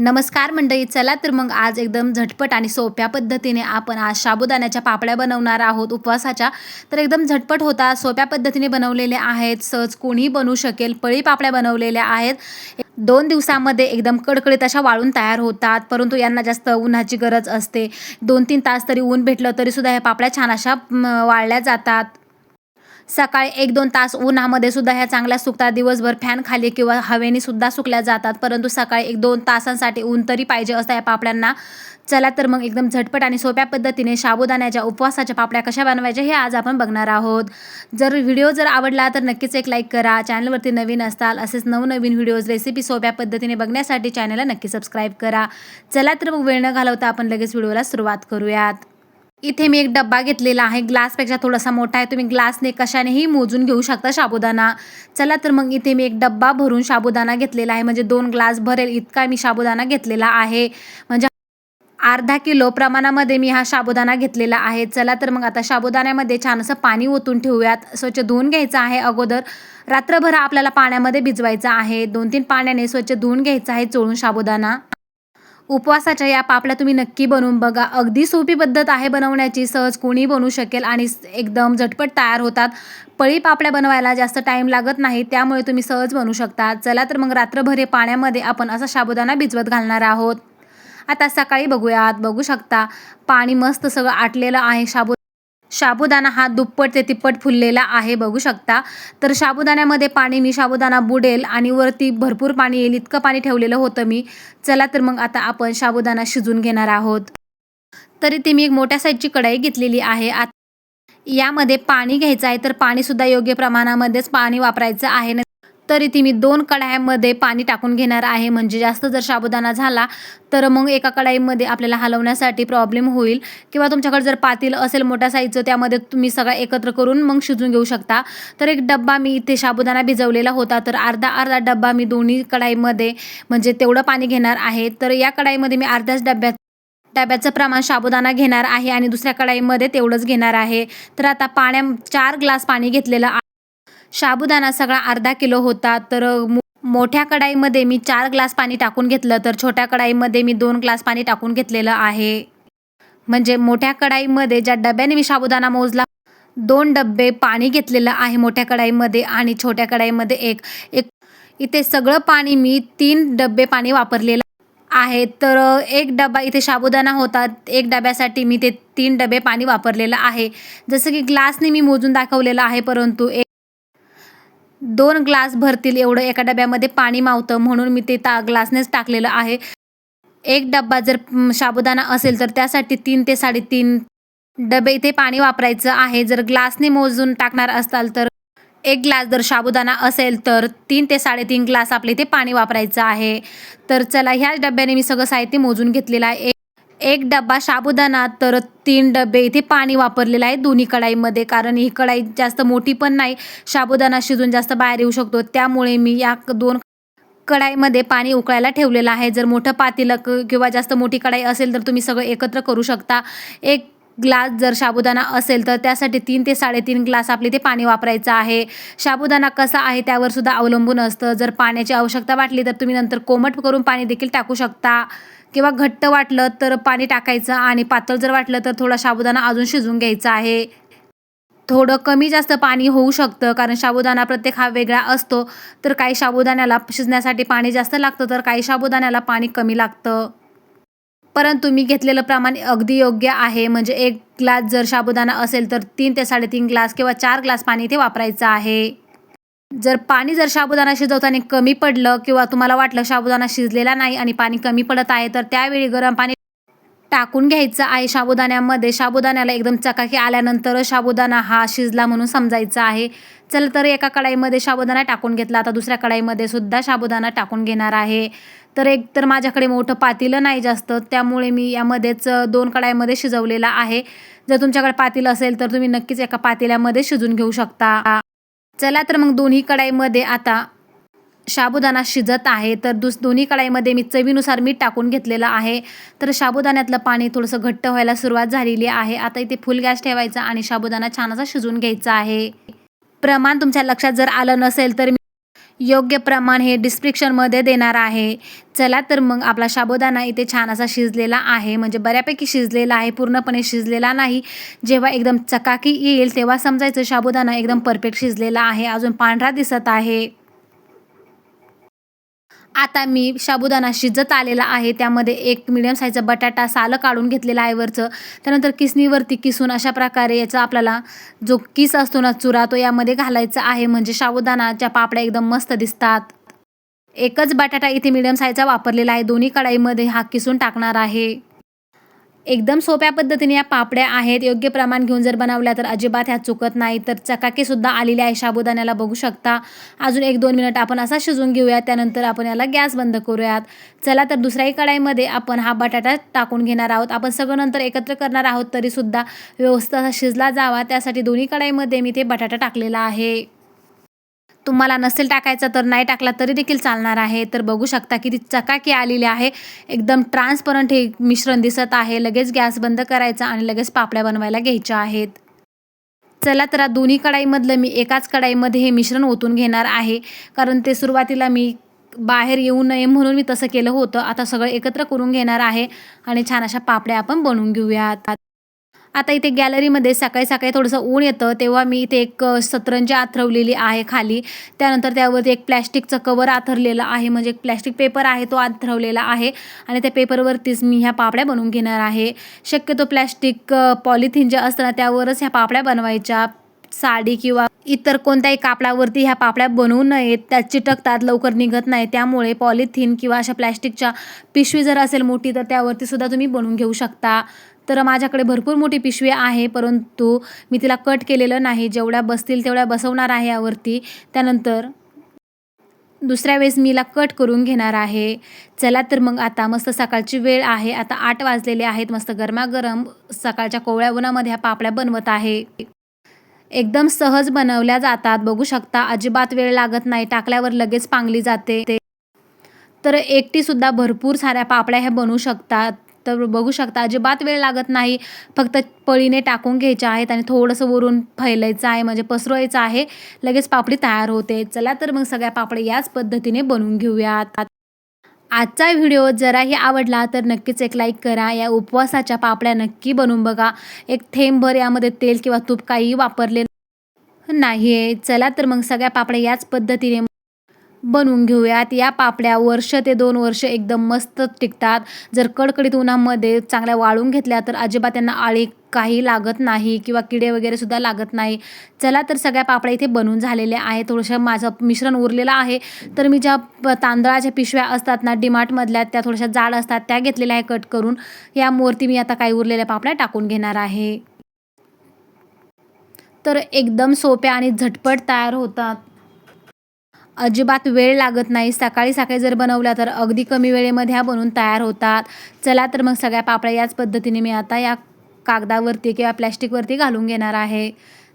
नमस्कार मंडळी चला तर मग आज एकदम झटपट आणि सोप्या पद्धतीने आपण आज साबुदाण्याच्या पापड्या बनवणार आहोत उपवासाच्या. तर एकदम झटपट होता सोप्या पद्धतीने बनवलेले आहेत. सहज कोणीही बनवू शकेल पळी पापड्या बनवलेल्या आहेत. दोन दिवसामध्ये एकदम कडकडीत अशा वाळून तयार होतात परंतु यांना जास्त उन्हाची गरज असते. दोन तीन तास तरी ऊन भेटलं तरीसुद्धा ह्या पापड्या छान अशा वाळल्या जातात. सकाळी एक दोन तास उन्हामध्ये सुद्धा ह्या चांगल्या सुकतात दिवसभर फॅन खाली किंवा हवेने सुद्धा सुकल्या जातात. परंतु सकाळी एक दोन तासांसाठी ऊन तरी पाहिजे असतं या पापड्यांना. चला तर मग एकदम झटपट आणि सोप्या पद्धतीने साबुदाण्याच्या उपवासाच्या पापड्या कशा बनवायच्या हे आज आपण बघणार आहोत. जर व्हिडिओ जर आवडला तर नक्कीच एक लाईक करा. चॅनलवरती नवीन असताल असेच नवनवीन व्हिडिओज रेसिपी सोप्या पद्धतीने बघण्यासाठी चॅनलला नक्की सबस्क्राईब करा. चला तर मग वेळ न घालवता आपण लगेच व्हिडिओला सुरुवात करूयात. इथे मी एक डब्बा घेतलेला आहे. ग्लासपेक्षा थोडासा मोठा आहे. तुम्ही ग्लासने कशानेही मोजून घेऊ शकता साबुदाणा. चला तर मग इथे मी एक डब्बा भरून साबुदाणा घेतलेला आहे. म्हणजे दोन ग्लास भरेल इतका मी साबुदाणा घेतलेला आहे. म्हणजे अर्धा किलो प्रमाणामध्ये मी हा साबुदाणा घेतलेला आहे. चला तर मग आता साबुदाण्यामध्ये छान असं पाणी ओतून ठेवूयात. स्वच्छ धुवून घ्यायचं आहे अगोदर. रात्रभर आपल्याला पाण्यामध्ये भिजवायचं आहे. दोन तीन पाण्याने स्वच्छ धुवून घ्यायचं आहे. चोळून साबुदाणा. उपवासाच्या या पापड्या तुम्ही नक्की बनवून बघा. अगदी सोपी पद्धत आहे बनवण्याची. सहज कोणी बनवू शकेल आणि एकदम झटपट तयार होतात. पळी पापड्या बनवायला जास्त टाईम लागत नाही त्यामुळे तुम्ही सहज बनवू शकता. चला तर मग रात्रभर हे पाण्यामध्ये आपण असा साबुदाणा भिजवत घालणार आहोत. आता सकाळी बघूयात. बघू शकता. पाणी मस्त सगळं आटलेलं आहे. साबु साबुदाणा हा दुप्पट ते तिप्पट फुललेला आहे बघू शकता. तर साबुदाण्यामध्ये पाणी मी साबुदाणा बुडेल आणि वरती भरपूर पाणी येईल इतकं पाणी ठेवलेलं होतं मी. चला तर मग आता आपण साबुदाणा शिजून घेणार आहोत. तरी ती मी एक मोठ्या साईजची कढाई घेतलेली आहे. आत यामध्ये पाणी घ्यायचं आहे तर पाणीसुद्धा योग्य प्रमाणामध्येच पाणी वापरायचं आहे. न- तरी ती मी दोन कढायामध्ये पाणी टाकून घेणार आहे. म्हणजे जास्त जर साबुदाणा झाला तर मग एका कढाईमध्ये आपल्याला हलवण्यासाठी प्रॉब्लेम होईल. किंवा तुमच्याकडे जर पातील असेल मोठ्या साईजचं त्यामध्ये तुम्ही सगळं एकत्र करून मग शिजून घेऊ शकता. तर एक डब्बा मी इथे साबुदाणा भिजवलेला होता. तर अर्धा अर्धा डब्बा मी दोन्ही कढाईमध्ये म्हणजे तेवढं पाणी घेणार आहे. तर या कढाईमध्ये मी अर्ध्याच डब्यात डब्याचं प्रमाण साबुदाणा घेणार आहे आणि दुसऱ्या कढाईमध्ये तेवढंच घेणार आहे. तर आता पाण्या चार ग्लास पाणी घेतलेलं साबुदाणा सगळा अर्धा किलो होता तर मो- मोठ्या कढाईमध्ये मी चार ग्लास पाणी टाकून घेतलं तर छोट्या कढाईमध्ये मी दोन ग्लास पाणी टाकून घेतलेलं आहे. म्हणजे मोठ्या कढाईमध्ये ज्या डब्याने मी साबुदाणा मोजला दोन डब्बे पाणी घेतलेलं आहे मोठ्या कढाईमध्ये आणि छोट्या कढाईमध्ये एक एक इथे सगळं पाणी मी तीन डब्बे पाणी वापरलेलं आहे. तर एक डबा इथे साबुदाणा होता एक डब्यासाठी मी ते तीन डबे पाणी वापरलेलं आहे. जसं की ग्लासने मी मोजून दाखवलेलं आहे परंतु एक दोन ग्लास भरतील एवढं एका डब्यामध्ये पाणी मावतं म्हणून मी ते ता ग्लासनेच टाकलेलं आहे. एक डब्बा जर साबुदाणा असेल तर त्यासाठी तीन ते साडेतीन डबे इथे पाणी वापरायचं आहे. जर ग्लासने मोजून टाकणार असाल तर एक ग्लास जर साबुदाणा असेल तर तीन ते साडेतीन ग्लास आपले इथे पाणी वापरायचं आहे. तर चला ह्याच डब्याने मी सगळं साहित्य मोजून घेतलेलं आहे. एक डब्बा साबुदाणा तर तीन डबे इथे पाणी वापरलेलं आहे दोन्ही कढाईमध्ये. कारण ही कढाई जास्त मोठी पण नाही साबुदाणा शिजून जास्त बाहेर येऊ शकतो. त्यामुळे मी या क- दोन कढाईमध्ये पाणी उकळायला ठेवलेलं आहे. जर मोठं पातेलं किंवा जास्त मोठी कढाई असेल तर तुम्ही सगळं एकत्र करू शकता. एक ग्लास जर साबुदाणा असेल तर त्यासाठी तीन ते साडेतीन ग्लास आपले ते पाणी वापरायचं आहे. साबुदाणा कसा आहे त्यावर सुद्धा अवलंबून असतं. जर पाण्याची आवश्यकता वाटली तर तुम्ही नंतर कोमट करून पाणी देखील टाकू शकता. किंवा घट्ट वाटलं तर पाणी टाकायचं आणि पातळ जर वाटलं तर थोडा साबुदाणा अजून शिजवून घ्यायचा आहे. थोडं कमी जास्त पाणी होऊ शकतं कारण साबुदाणा प्रत्येक हा वेगळा असतो. तर काही साबुदाण्याला शिजण्यासाठी पाणी जास्त लागतं तर काही साबुदाण्याला पाणी कमी लागतं. परंतु मी घेतलेलं प्रमाण अगदी योग्य आहे. म्हणजे एक ग्लास जर साबुदाणा असेल तर तीन ते साडेतीन ग्लास किंवा चार ग्लास पाणी इथे वापरायचं आहे. जर पाणी जर साबुदाणा शिजवताना कमी पडलं किंवा तुम्हाला वाटलं साबुदाणा शिजलेला नाही आणि पाणी कमी पडत आहे तर त्यावेळी गरम पाणी टाकून घ्यायचं आहे साबुदाण्यामध्ये. साबुदाण्याला एकदम चकाकी आल्यानंतर साबुदाणा हा शिजला म्हणून समजायचा आहे. चल तर एका कढाईमध्ये साबुदाणा टाकून घेतला. आता दुसऱ्या कढाईमध्ये सुद्धा साबुदाणा टाकून घेणार आहे. तर एक तर माझ्याकडे मोठं पातेलं नाही जास्त त्यामुळे मी यामध्येच दोन कढाईमध्ये शिजवलेला आहे. जर तुमच्याकडे पातेलं असेल तर तुम्ही नक्कीच एका पातेल्यामध्ये शिजून घेऊ शकता. चला तर मग दोन्ही कढाईमध्ये आता साबुदाणा शिजत आहे. तर दुस दोन्ही कढाईमध्ये मी चवीनुसार मीठ टाकून घेतलेलं आहे. तर साबुदाण्यातलं पाणी थोडंसं घट्ट व्हायला सुरुवात झालेली आहे. आता इथे फुल गॅस ठेवायचा आणि साबुदाणा छान असा शिजून घ्यायचा आहे. प्रमाण तुमच्या लक्षात जर आलं नसेल तर मी योग्य प्रमाण हे डिस्क्रिप्शनमध्ये देणार आहे. चला तर मग आपला साबुदाणा इथे छान असा शिजलेला आहे. म्हणजे बऱ्यापैकी शिजलेला आहे पूर्णपणे शिजलेला नाही. जेव्हा एकदम चकाकी येईल तेव्हा समजायचं साबुदाणा एकदम परफेक्ट शिजलेला आहे. अजून पांढरा दिसत आहे. आता मी साबुदाणा शिजत आलेला आहे. त्यामध्ये एक मिडियम साईजचा बटाटा सालं काढून घेतलेला आहे वरचं. त्यानंतर किसणीवरती किसून अशा प्रकारे याचा आपल्याला जो किस असतो ना चुरा तो यामध्ये घालायचा आहे. म्हणजे साबुदाणाच्या पापड्या एकदम मस्त दिसतात. एकच बटाटा इथे मिडियम साईजचा वापरलेला आहे. दोन्ही कढाईमध्ये हा किसून टाकणार आहे. एकदम सोप्या पद्धतीने या पापड्या आहेत. योग्य प्रमाण घेऊन जर बनवल्या तर अजिबात ह्या चुकत नाही. तर चकाकीसुद्धा आलेली आहे साबुदाण्याला बघू शकता. अजून एक दोन मिनिट आपण असा शिजून घेऊयात. त्यानंतर आपण याला गॅस बंद करूयात. चला तर दुसऱ्याही कढाईमध्ये आपण हा बटाटा टाकून घेणार आहोत. आपण सगळं नंतर एकत्र करणार आहोत तरीसुद्धा व्यवस्थित असा शिजला जावा. त्यासाठी दोन्ही कढाईमध्ये मी ते बटाटा टाकलेला आहे. तुम्हाला नसेल टाकायचा तर नाही टाकला तरी देखील चालणार आहे. तर बघू शकता की ती चकाकी आलेली आहे. एकदम ट्रान्सपरंट हे मिश्रण दिसत आहे. लगेच गॅस बंद करायचा आणि लगेच पापड्या बनवायला घ्यायच्या आहेत. चला तर दोन्ही कढाईमधलं मी एकाच कढाईमध्ये हे मिश्रण ओतून घेणार आहे. कारण ते सुरुवातीला मी बाहेर येऊ नये म्हणून मी तसं केलं होतं. आता सगळं एकत्र करून घेणार आहे. आणि छान अशा पापड्या आपण बनवून घेऊयात. आता इथे गॅलरीमध्ये सकाळी सकाळी थोडंसं ऊन येतं तेव्हा मी इथे एक सतरंजी आथरवलेली आहे खाली. त्यानंतर त्यावरती एक प्लॅस्टिकचं कवर आथरलेलं आहे म्हणजे एक प्लॅस्टिक पेपर आहे तो आथरवलेला आहे आणि त्या पेपरवरतीच मी ह्या पापड्या बनवून घेणार आहे. शक्यतो प्लॅस्टिक पॉलिथिन जे असतं ना त्यावरच ह्या पापड्या बनवायच्या. साडी किंवा इतर कोणत्याही कापडावरती ह्या पापड्या बनवू नयेत त्या चिटकतात लवकर निघत नाही त्यामुळे पॉलिथिन किंवा अशा प्लॅस्टिकच्या पिशवी जर असेल मोठी तर त्यावरती सुद्धा तुम्ही बनवून घेऊ शकता. तर माझ्याकडे भरपूर मोठी पिशवी आहे परंतु मी तिला कट केलेलं नाही. जेवढ्या बसतील तेवढ्या बसवणार आहे यावरती. त्यानंतर दुसऱ्या वेळेस मीला कट करून घेणार आहे. चला तर मग आता मस्त सकाळची वेळ आहे. आता आठ वाजलेले आहेत. मस्त गरमागरम सकाळच्या कोवळ्या उन्हामध्ये ह्या पापड्या बनवत आहे. एकदम सहज बनवल्या जातात. बघू शकता अजिबात वेळ लागत नाही. टाकल्यावर लगेच पांगली जाते. तर एकटीसुद्धा भरपूर साऱ्या पापड्या ह्या बनवू शकतात. तर बघू शकता अजिबात वेळ लागत नाही. फक्त पळीने टाकून घ्यायच्या आहेत आणि थोडंसं वरून फैलायचं आहे म्हणजे पसरवायचं आहे. लगेच पापडी तयार होते. चला तर मग सगळ्या पापड्या याच पद्धतीने बनवून घेऊयात. आजचा व्हिडिओ जराही आवडला तर नक्कीच एक लाईक करा. या उपवासाच्या पापड्या नक्की बनवून बघा. एक थेंबभर यामध्ये तेल किंवा तूप काहीही वापरले नाही आहे चला तर मग सगळ्या पापड्या याच पद्धतीने बनवून घेऊयात. या पापड्या वर्ष ते दोन वर्ष एकदम मस्त टिकतात. जर कडकडीत उन्हामध्ये चांगल्या वाळून घेतल्या तर अजिबात त्यांना आळी काही लागत नाही किंवा किडे वगैरे सुद्धा लागत नाही. चला तर सगळ्या पापड्या इथे बनवून झालेल्या आहे थोडंसं माझं मिश्रण उरलेलं आहे. तर मी ज्या तांदळाच्या पिशव्या असतात ना डिमार्टमधल्या त्या थोड्याशा जाड असतात त्या घेतलेल्या आहे कट करून. या मूर्ती मी आता काही उरलेल्या पापड्या टाकून घेणार आहे. तर एकदम सोप्या आणि झटपट तयार होतात. अजिबात वेळ लागत नाही. सकाळी सकाळी जर बनवला तर अगदी कमी वेळेमध्ये ह्या बनवून तयार होतात. चला तर मग सगळ्या पापड्या याच पद्धतीने मी आता या कागदावरती किंवा प्लॅस्टिकवरती घालून घेणार आहे.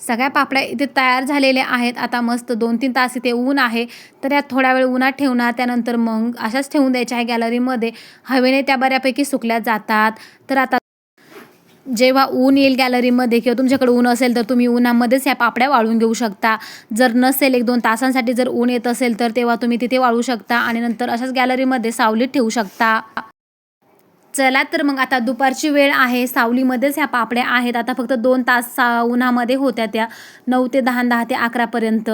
सगळ्या पापड्या इथे तयार झालेल्या आहेत. आता मस्त दोन तीन तास इथे ऊन आहे. तर या थोडा वेळ उन्हात ठेवणार. त्यानंतर मग अशाच ठेवून द्यायच्या आहे गॅलरीमध्ये हवेने त्या बऱ्यापैकी सुकल्या जातात. तर आता जेव्हा ऊन येईल गॅलरीमध्ये किंवा तुमच्याकडे ऊन असेल तर तुम्ही उन्हामध्येच ह्या पापड्या वाळून घेऊ शकता. जर नसेल एक दोन तासांसाठी जर ऊन येत असेल तर तेव्हा तुम्ही तिथे वाळू शकता आणि नंतर अशाच गॅलरीमध्ये सावलीत ठेवू शकता. चला तर मग आता दुपारची वेळ आहे. सावलीमध्येच ह्या पापड्या आहेत. आता फक्त दोन तास सा उन्हामध्ये होत्या त्या. नऊ ते दहा दहा ते अकरापर्यंत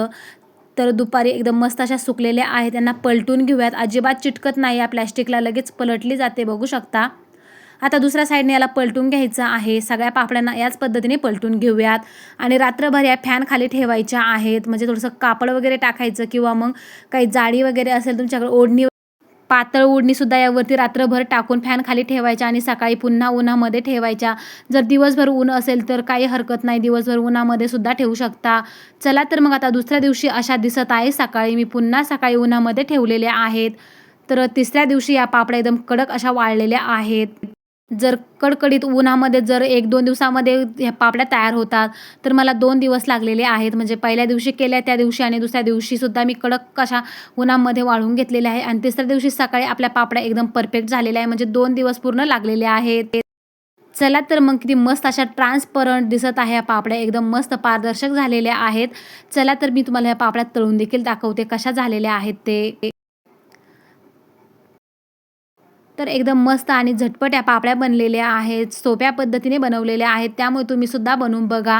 तर दुपारी एकदम मस्त अशा सुकलेल्या आहेत. त्यांना पलटून घेऊयात. अजिबात चिटकत नाही या प्लॅस्टिकला लगेच पलटली जाते. बघू शकता. आता दुसऱ्या साईडने याला पलटून घ्यायचं आहे. सगळ्या पापड्यांना याच पद्धतीने पलटून घेऊयात. आणि रात्रभर या फॅन खाली ठेवायच्या आहेत. म्हणजे थोडंसं कापड वगैरे टाकायचं किंवा मग काही जाळी वगैरे असेल तुमच्याकडे ओढणी पातळ ओढणीसुद्धा यावरती रात्रभर टाकून फॅन खाली ठेवायच्या आणि सकाळी पुन्हा उन्हामध्ये ठेवायच्या. जर दिवसभर ऊन असेल तर काही हरकत नाही. दिवसभर उन्हामध्ये सुद्धा ठेवू शकता. चला तर मग आता दुसऱ्या दिवशी अशा दिसत आहे. सकाळी मी पुन्हा सकाळी उन्हामध्ये ठेवलेल्या आहेत. तर तिसऱ्या दिवशी या पापड्या एकदम कडक अशा वाळलेल्या आहेत. जर कडकडीत उन्हामध्ये जर एक दोन दिवसामध्ये ह्या पापड्या तयार होतात तर मला दोन दिवस लागलेले आहेत. म्हणजे पहिल्या दिवशी केल्या त्या दिवशी आणि दुसऱ्या दिवशीसुद्धा मी कडक कशा उन्हामध्ये वाळून घेतलेल्या आहे. आणि तिसऱ्या दिवशी सकाळी आपल्या पापड्या एकदम परफेक्ट झालेल्या आहे म्हणजे दोन दिवस पूर्ण लागलेले आहेत. चला तर मग किती मस्त अशा ट्रान्सपरंट दिसत आहे या पापड्या. एकदम मस्त पारदर्शक झालेल्या आहेत. चला तर मी तुम्हाला ह्या पापड्या तळून देखील दाखवते कशा झालेल्या आहेत ते. तर एकदम मस्त आणि झटपट या पापड्या बनलेल्या आहेत सोप्या पद्धतीने बनवलेल्या आहेत त्यामुळे तुम्हीसुद्धा बनवून बघा.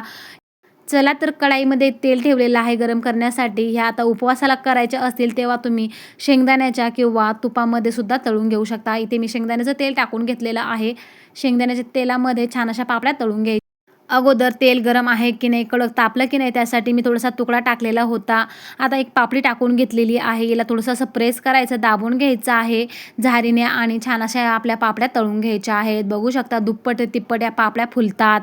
चला तर कढाईमध्ये तेल ठेवलेलं आहे गरम करण्यासाठी. ह्या आता उपवासाला करायच्या असतील तेव्हा तुम्ही शेंगदाण्याच्या किंवा तुपामध्ये सुद्धा तळून घेऊ शकता. इथे मी शेंगदाण्याचं तेल टाकून घेतलेलं आहे. शेंगदाण्याच्या तेलामध्ये छान अशा पापड्या तळून घ्यायच्या अगोदर तेल गरम आहे की नाही कडक तापलं की नाही त्यासाठी मी थोडासा तुकडा टाकलेला होता. आता एक पापडी टाकून घेतलेली आहे. याला थोडंसं असं प्रेस करायचं दाबून घ्यायचं आहे. झारीने आणि छान अशा आपल्या पापड्या तळून घ्यायच्या आहेत. बघू शकता दुप्पट तिप्पट या पापड्या फुलतात.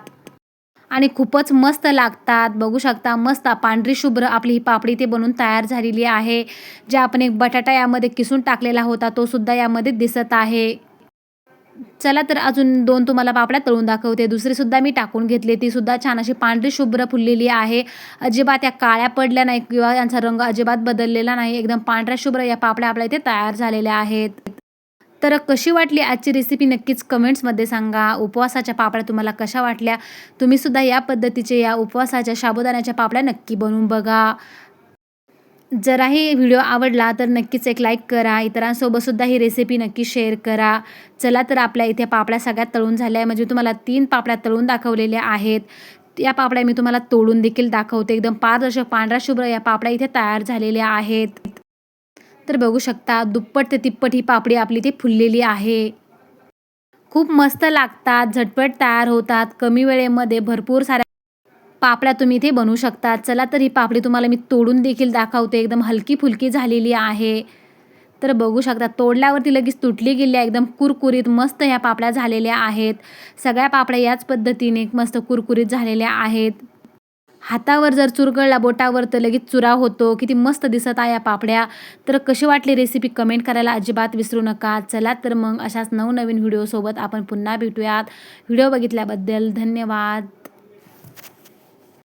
आणि खूपच मस्त लागतात. बघू शकता मस्त पांढरी शुभ्र आपली ही पापडी ते बनून तयार झालेली आहे. जे आपण एक बटाटा यामध्ये किसून टाकलेला होता तो सुद्धा यामध्ये दिसत आहे. चला तर अजून दोन तुम्हाला पापड्या तळून दाखवते. दुसरीसुद्धा मी टाकून घेतली. ती सुद्धा छान अशी पांढरी शुभ्र फुललेली आहे. अजिबात या काळ्या पडल्या नाही किंवा यांचा रंग अजिबात बदललेला नाही. एकदम पांढऱ्या शुभ्र या पापड्या आपल्या इथे तयार झालेल्या आहेत. तर कशी वाटली आजची रेसिपी नक्कीच कमेंट्समध्ये सांगा. उपवासाच्या पापड्या तुम्हाला कशा वाटल्या? तुम्हीसुद्धा या पद्धतीचे या उपवासाच्या साबुदाण्याच्या पापड्या नक्की बनवून बघा. जराही व्हिडिओ आवडला तर नक्कीच एक लाईक करा. इतरांसोबतसुद्धा ही रेसिपी नक्की शेअर करा. चला तर आपल्या इथे पापड्या सगळ्यात तळून झाल्या. आहे म्हणजे तुम्हाला तीन पापड्या तळून दाखवलेल्या आहेत. या पापड्या मी तुम्हाला तोडून देखील दाखवते. एकदम पारदर्शक पांढरा शुभ्र या पापड्या इथे तयार झालेल्या आहेत. तर बघू शकता दुप्पट ते तिप्पट ही पापडी आपली ती फुललेली आहे. खूप मस्त लागतात झटपट तयार होतात. कमी वेळेमध्ये भरपूर साऱ्या पापड्या तुम्ही इथे बनवू शकता चला तर ही पापडी तुम्हाला मी तोडून देखील दाखवते. एकदम हलकी फुलकी झालेली आहे. तर बघू शकता तोडल्यावरती लगेच तुटली गेली आहे. एकदम कुरकुरीत मस्त ह्या पापड्या झालेल्या आहेत. सगळ्या पापड्या याच पद्धतीने मस्त कुरकुरीत झालेल्या आहेत. हातावर जर चुरगळला बोटावर तर लगेच चुरा होतो. किती मस्त दिसत आहे या पापड्या. तर कशी वाटली रेसिपी कमेंट करायला अजिबात विसरू नका. चला तर मग अशाच नवनवीन व्हिडिओसोबत आपण पुन्हा भेटूयात. व्हिडिओ बघितल्याबद्दल धन्यवाद.